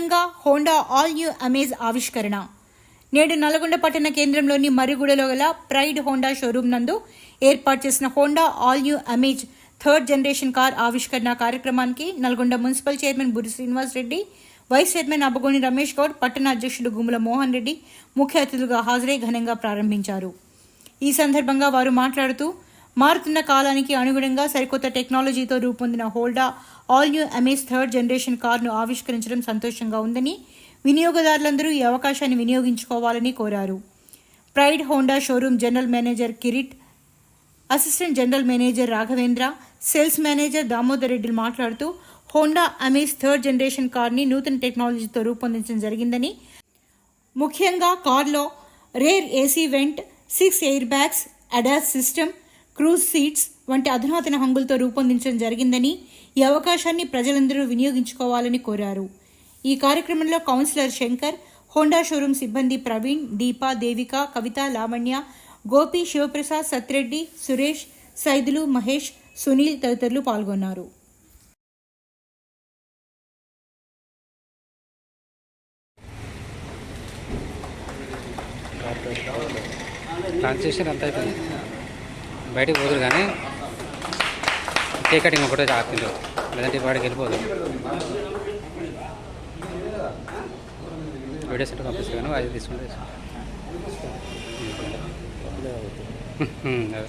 ఘనంగా Honda all new amaze ఆవిష్కరణ. నేడు నల్గొండ పట్టణ కేంద్రంలోని మరిగూడలో గల ప్రైడ్ హోండా షోరూం నందు ఏర్పాటు చేసిన Honda all new Amaze third generation car ఆవిష్కరణ కార్యక్రమానికి Nalgonda municipal chairman Buri Srinivas Reddy vice chairman Abbagoni Ramesh Goud పట్టణ అధ్యక్షుడు గుమ్మల మోహన్ రెడ్డి ముఖ్య అతిథులుగా హాజరై ఘనంగా ప్రారంభించారు. ఈ సందర్భంగా వారు మాట్లాడుతూ మారుతున్న కాలానికి అనుగుణంగా సరికొత్త టెక్నాలజీతో రూపొందిన Honda all new Amaze third generation కార్ను ఆవిష్కరించడం సంతోషంగా ఉందని వినియోగదారులందరూ ఈ అవకాశాన్ని వినియోగించుకోవాలని కోరారు. Pride Honda showroom general manager Kirit assistant general manager Raghavendra sales manager Damodar రెడ్డిలు మాట్లాడుతూ హోండా అమేజ్ థర్డ్ జనరేషన్ కార్ని నూతన టెక్నాలజీతో రూపొందించడం జరిగిందని ముఖ్యంగా కార్లో rear AC vent six airbags ADAS system cruise seats వంటి అధునాతన హంగులతో రూపొందించడం జరిగిందని ఈ అవకాశాన్ని ప్రజలందరూ వినియోగించుకోవాలని కోరారు. ఈ కార్యక్రమంలో కౌన్సిలర్ శంకర్ హోండా షోరూం సిబ్బంది ప్రవీణ్ దీపా దేవిక కవిత లావణ్య గోపి శివప్రసాద్ సత్రెడ్డి సురేష్ సైదులు మహేష్ సునీల్ తదితరులు పాల్గొన్నారు. ట్రాన్సాక్షన్ ఎంత అయిపోయింది? బయటకు పోదురు కానీ కేక్ కటింగ్ ఒకటే ఆపిండు లేదంటే వాడికి వెళ్ళిపోదు. వీడియో సెట్ పంపిస్తాను అది తీసుకుంటే అదే.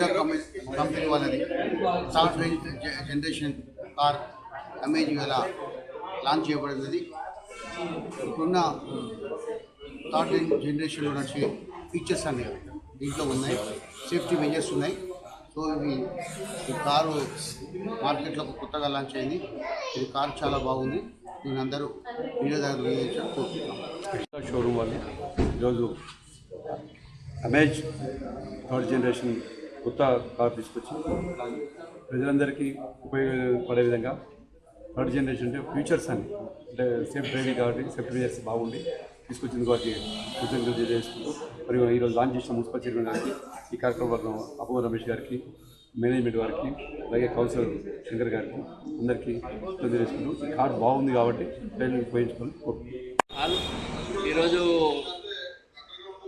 హోండా కంపెనీ వాళ్ళది. థర్డ్ జనరేషన్ కార్ అమేజ్ వేళ లాంచ్ చేయబడినది ఇప్పుడున్న uh, థర్డ్ జనరేషన్లో నడిచే ఫీచర్స్ అనేవి దీంట్లో ఉన్నాయి. సేఫ్టీ మెజర్స్ ఉన్నాయి. సో ఇవి ఈ కారు మార్కెట్లో కొత్తగా లాంచ్ అయింది. ఇది కారు చాలా బాగుంది. నేను అందరూ వినియోగదారులు వినియోగించడం షోరూమ్ వాళ్ళు ఈరోజు అమేజ్ థర్డ్ జనరేషన్ కొత్త కార్ తీసుకొచ్చి ప్రజలందరికీ ఉపయోగపడే విధంగా థర్డ్ జనరేషన్ అంటే ఫ్యూచర్స్ అని అంటే సేఫ్ డ్రైవింగ్ కాబట్టి సేఫ్ డ్రైవర్స్ బాగుండి తీసుకొచ్చింది కాబట్టి కృతజ్ఞతలు చేసుకుంటూ మరియు ఈరోజు లాంచ్ చేసిన మున్సిపల్ చైర్మన్ గారికి ఈ కార్యక్రమం అపో రమేష్ గారికి మేనేజ్మెంట్ వారికి అలాగే కౌన్సిలర్ శంకర్ గారికి అందరికీ తెలియజేసుకుంటూ ఈ కార్డు బాగుంది కాబట్టి ప్రజలు ఉపయోగించుకొని ఆల్ ఈరోజు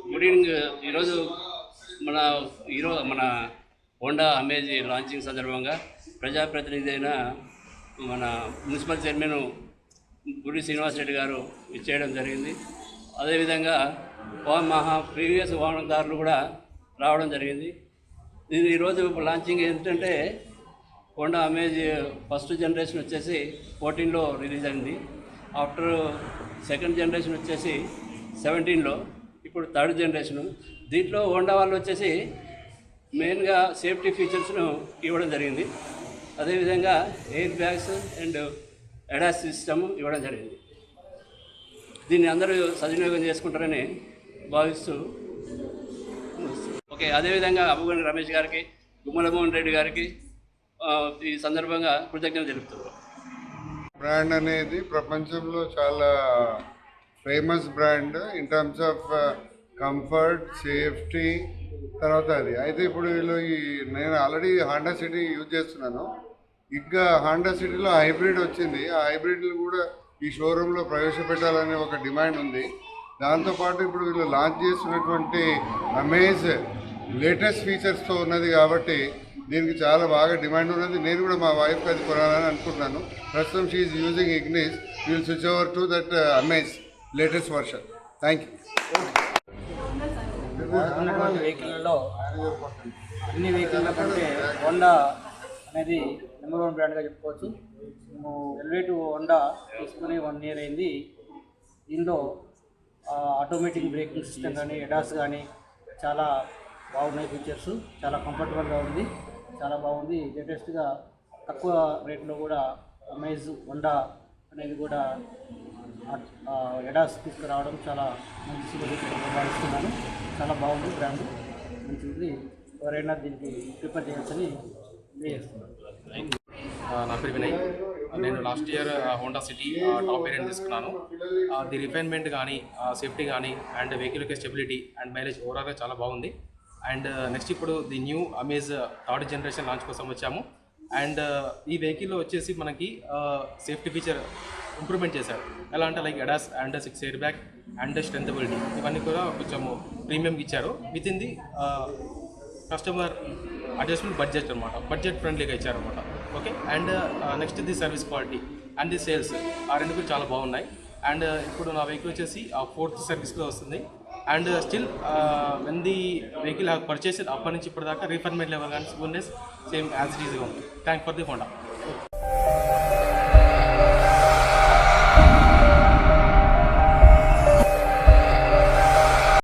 గుడ్ ఈవినింగ్ ఈరోజు మన ఈరోజు మన హోండా అమేజీ లాంచింగ్ సందర్భంగా ప్రజాప్రతినిధి అయిన మన మున్సిపల్ చైర్మన్ గుడి శ్రీనివాసరెడ్డి గారు ఇచ్చేయడం జరిగింది. అదేవిధంగా వా- మహా ప్రీవియస్ వాహనదారులు కూడా రావడం జరిగింది. ఇది ఈరోజు లాంచింగ్ ఏంటంటే హోండా అమేజ్ ఫస్ట్ జనరేషన్ వచ్చేసి ఫోర్టీన్లో రిలీజ్ అయింది. ఆఫ్టర్ సెకండ్ జనరేషన్ వచ్చేసి సెవెంటీన్లో ఇప్పుడు థర్డ్ జనరేషన్. దీంట్లో హోండా వాళ్ళు వచ్చేసి మెయిన్గా సేఫ్టీ ఫీచర్స్ను ఇవ్వడం జరిగింది. అదేవిధంగా air bags and ADAS system ఇవ్వడం జరిగింది. దీన్ని అందరూ సద్వినియోగం చేసుకుంటారని భావిస్తూ ఓకే అదేవిధంగా అబ్బుగని రమేష్ గారికి గుమ్మలమోహన్ రెడ్డి గారికి ఈ సందర్భంగా కృతజ్ఞత తెలుపుతున్నాను బ్రాండ్ అనేది ప్రపంచంలో చాలా famous brand in terms of comfort safety తర్వాత అది. అయితే ఇప్పుడు వీళ్ళు ఈ నేను ఆల్రెడీ హాండా సిటీ యూజ్ చేస్తున్నాను. ఇంకా హాండా సిటీలో హైబ్రిడ్ వచ్చింది. ఆ హైబ్రిడ్లు కూడా ఈ షోరూంలో ప్రవేశపెట్టాలనే ఒక డిమాండ్ ఉంది. దాంతోపాటు ఇప్పుడు వీళ్ళు లాంచ్ చేస్తున్నటువంటి అమేజ్ లేటెస్ట్ ఫీచర్స్తో ఉన్నది కాబట్టి దీనికి చాలా బాగా డిమాండ్ ఉన్నది. నేను కూడా మా వైఫ్ అది కొనాలని అనుకుంటున్నాను. ప్రస్తుతం she using Ignis will switch over to that Amaze latest version thank you ఉన్నటువంటి వెహికల్లో అన్ని వెహికల్ల కంటే హోండా అనేది నెంబర్ వన్ బ్రాండ్గా చెప్పుకోవచ్చు. మేము ఎల్వేటు హోండా తీసుకుని వన్ ఇయర్ అయింది. దీనిలో ఆటోమేటిక్ బ్రేకింగ్ సిస్టమ్ కానీ ఎడాస్ కానీ చాలా బాగున్నాయి ఫీచర్స్. చాలా కంఫర్టబుల్గా ఉంది. చాలా బాగుంది. లేటెస్ట్గా తక్కువ రేట్లో కూడా అమేజ్ హోండా అనేది కూడా ఎడాస్ తీసుకురావడం చాలా మంచి భావిస్తున్నాను. చాలా బాగుంది బ్రాండ్. మంచిది ఎవరైనా దీనికి ప్రిపేర్ చేయొచ్చని నా పేరు వినయ్. నేను last year Honda City top variant తీసుకున్నాను. ది రిఫైన్మెంట్ కానీ సేఫ్టీ కానీ అండ్ వెహికల్ యొక్క స్టెబిలిటీ అండ్ మైలేజ్ ఓవరాల్గా చాలా బాగుంది. అండ్ నెక్స్ట్ ఇప్పుడు the new Amaze third generation launch కోసం వచ్చాము. అండ్ ఈ వెహికల్లో వచ్చేసి మనకి సేఫ్టీ ఫీచర్ ఇంప్రూవ్మెంట్ చేశారు. ఎలా అంటే like ADAS and six air bag and స్ట్రెంతబిలిటీ ఇవన్నీ కూడా కొంచెం ప్రీమియంకి ఇచ్చారు. With in the customer adjustment budget అనమాట బడ్జెట్ ఫ్రెండ్లీగా ఇచ్చారనమాట okay and next the service quality and the sales ఆ రెండు కూడా చాలా బాగున్నాయి. అండ్ uh, ఇప్పుడు నా వెహికల్ వచ్చేసి ఆ ఫోర్త్ సర్వీస్లో వస్తుంది. And still when the vehicle have purchase అప్పటి నుంచి ఇప్పటిదాకా రీఫర్మెంట్ లెవెల్ కానీ స్మూత్నెస్ సేమ్ యాజ్ ఇట్ ఈజ్గా ఉంది థ్యాంక్ ఫర్ ది హోండా